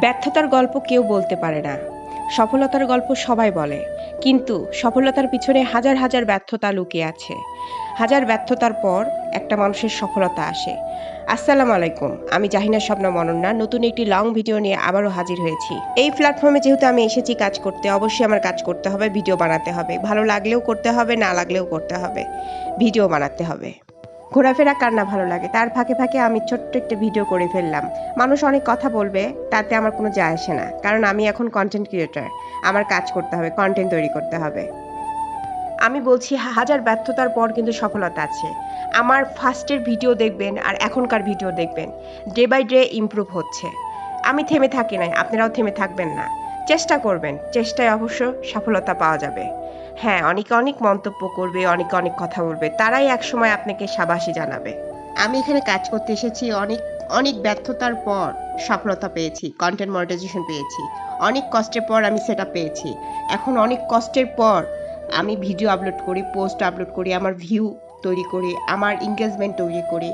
ব্যর্থতার গল্প কেউ বলতে পারে না। সফলতার গল্প সবাই বলে। কিন্তু সফলতার পিছনে হাজার হাজার ব্যর্থতা লুকিয়ে আছে। হাজার ব্যর্থতার পর একটা মানুষের সফলতা আসে। আসসালামু আলাইকুম, আমি জাহিনা স্বপ্ন মনন্না। নতুন একটি লং ভিডিও নিয়ে আবারও হাজির হয়েছি। এই প্ল্যাটফর্মে যেহেতু আমি এসেছি কাজ করতে, অবশ্যই আমার কাজ করতে হবে ভিডিও বানাতে হবে। ভালো লাগলেও করতে হবে, না লাগলেও করতে হবে। ভিডিও বানাতে হবে। ঘোরাফেরা কার না ভালো লাগে? তার ফাঁকে ফাঁকে আমি ছোট্ট একটা ভিডিও করে ফেললাম। মানুষ অনেক কথা বলবে, তাতে আমার কোনো যায় আসে না। কারণ আমি এখন কন্টেন্ট ক্রিয়েটার আমার কাজ করতে হবে কন্টেন্ট তৈরি করতে হবে। আমি বলছি হাজার ব্যর্থতার পর কিন্তু সফলতা আছে। আমার ফার্স্টের ভিডিও দেখবেন আর এখনকার ভিডিও দেখবেন। ডে বাই ডে ইমপ্রুভ হচ্ছে। আমি থেমে থাকি নাই, আপনারাও থেমে থাকবেন না। চেষ্টা করবেন, চেষ্টায় অবশ্য সফলতা পাওয়া যাবে। হ্যাঁ অনেকে অনেক মন্তব্য করবে, অনেকে অনেক কথা বলবে। তারাই একসময় আপনাকে সাবাসী জানাবে। আমি এখানে কাজ করতে এসেছি অনেক অনেক ব্যর্থতার পর সফলতা পেয়েছি কন্টেন্ট মনিটাইজেশন পেয়েছি। অনেক কষ্টের পর আমি সেটা পেয়েছি। এখন অনেক কষ্টের পর আমি ভিডিও আপলোড করি পোস্ট আপলোড করি, আমার ভিউ তৈরি করি, আমার এঙ্গেজমেন্ট তৈরি করি।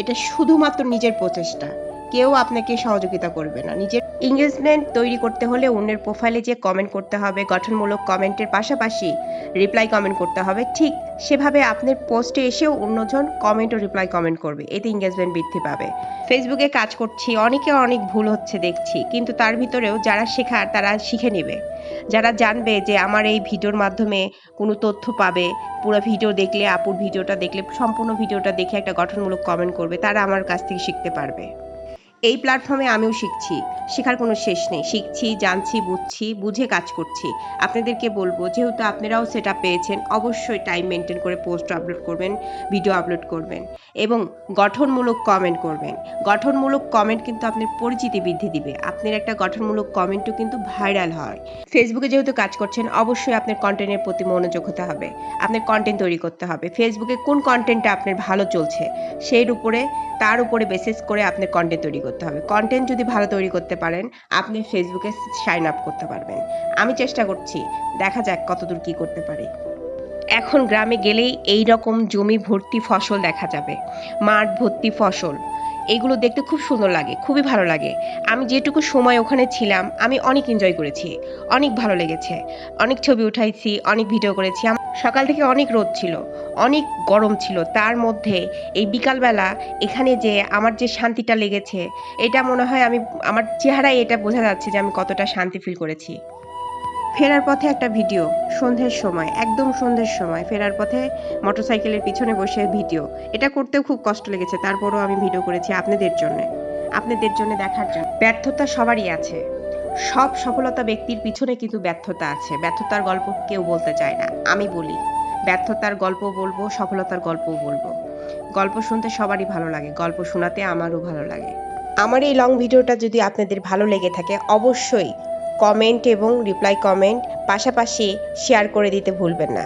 এটা শুধুমাত্র নিজের প্রচেষ্টা। কেউ আপনাকে সহযোগিতা করবে না। নিজের এঙ্গেজমেন্ট তৈরি করতে হলে অন্যের প্রোফাইলে যে কমেন্ট করতে হবে, গঠনমূলক কমেন্টের পাশাপাশি রিপ্লাই কমেন্ট করতে হবে। ঠিক সেভাবে আপনার পোস্টে এসেও অন্যজন কমেন্ট ও রিপ্লাই কমেন্ট করবে, এতে এঙ্গেজমেন্ট বৃদ্ধি পাবে। ফেসবুকে কাজ করছি, অনেকে অনেক ভুল হচ্ছে দেখছি, কিন্তু তার ভিতরেও যারা শেখার তারা শিখে নেবে। যারা জানবে যে আমার এই ভিডিওর মাধ্যমে কোনো তথ্য পাবে, পুরো ভিডিও দেখলে, আপুর ভিডিওটা দেখলে, সম্পূর্ণ ভিডিওটা দেখে একটা গঠনমূলক কমেন্ট করবে, তারা আমার কাছ থেকে শিখতে পারবে। এই প্ল্যাটফর্মে আমিও শিখছি। শেখার কোনো শেষ নেই। শিখছি, জানছি, বুঝছি, বুঝে কাজ করছি। আপনাদেরকে বলব, যেহেতু আপনারাও সেটা পেয়েছেন, অবশ্যই টাইম মেনটেন করে পোস্ট আপলোড করবেন ভিডিও আপলোড করবেন এবং গঠনমূলক কমেন্ট করবেন। গঠনমূলক কমেন্ট কিন্তু আপনার পরিচিতি বৃদ্ধি দিবে। আপনার একটা গঠনমূলক কমেন্টও কিন্তু ভাইরাল হয়। ফেসবুকে যেহেতু কাজ করছেন, অবশ্যই আপনার কন্টেন্টের প্রতি মনোযোগ হতে হবে। আপনার কন্টেন্ট তৈরি করতে হবে। ফেসবুকে কোন কন্টেন্টটা আপনার ভালো চলছে সেই উপরে, তার উপরে বেসিস করে আপনার কন্টেন্ট তৈরি করতে হবে। কন্টেন্ট যদি ভালো তৈরি করতে পারেন, আপনি ফেসবুকে সাইন আপ করতে পারবেন। আমি চেষ্টা করছি, দেখা যাক কতদূর কি করতে পারি। এখন গ্রামে গেলেই এই রকম জমি ভর্তি ফসল দেখা যাবে। মাঠ ভর্তি ফসল। এগুলো দেখতে খুব সুন্দর লাগে, খুবই ভালো লাগে। আমি যেটুকু সময় ওখানে ছিলাম, আমি অনেক এনজয় করেছি, অনেক ভালো লেগেছে। অনেক ছবি উঠাইছি, অনেক ভিডিও করেছি। সকাল থেকে অনেক রোদ ছিল, অনেক গরম ছিল। তার মধ্যে এই বিকালবেলা এখানে যে আমার যে শান্তিটা লেগেছে, এটা মনে হয় আমি, আমার চেহারায় এটা বোঝা যাচ্ছে যে আমি কতটা শান্তি ফিল করেছি। ফেরার পথে একটা ভিডিও, সন্ধ্যের সময়, একদম সন্ধ্যের সময়, ফেরার পথে মোটরসাইকেলের পিছনে বসে ভিডিও। এটা করতেও খুব কষ্ট লেগেছে, তারপরও আমি ভিডিও করেছি আপনাদের জন্য। আপনাদের জন্য দেখার জন্য। ব্যর্থতা সবারই আছে। সব সফলতা ব্যক্তির পিছনে কিন্তু ব্যর্থতা আছে। ব্যর্থতার গল্প কেউ বলতে চায় না। আমি বলি, ব্যর্থতার গল্প বলব, সফলতার গল্পও বলব। গল্প শুনতে সবারই ভালো লাগে, গল্প শোনাতে আমারও ভালো লাগে। আমার এই লং ভিডিওটা যদি আপনাদের ভালো লেগে থাকে, অবশ্যই কমেন্ট এবং রিপ্লাই কমেন্ট পাশাপাশি শেয়ার করে দিতে ভুলবেন না।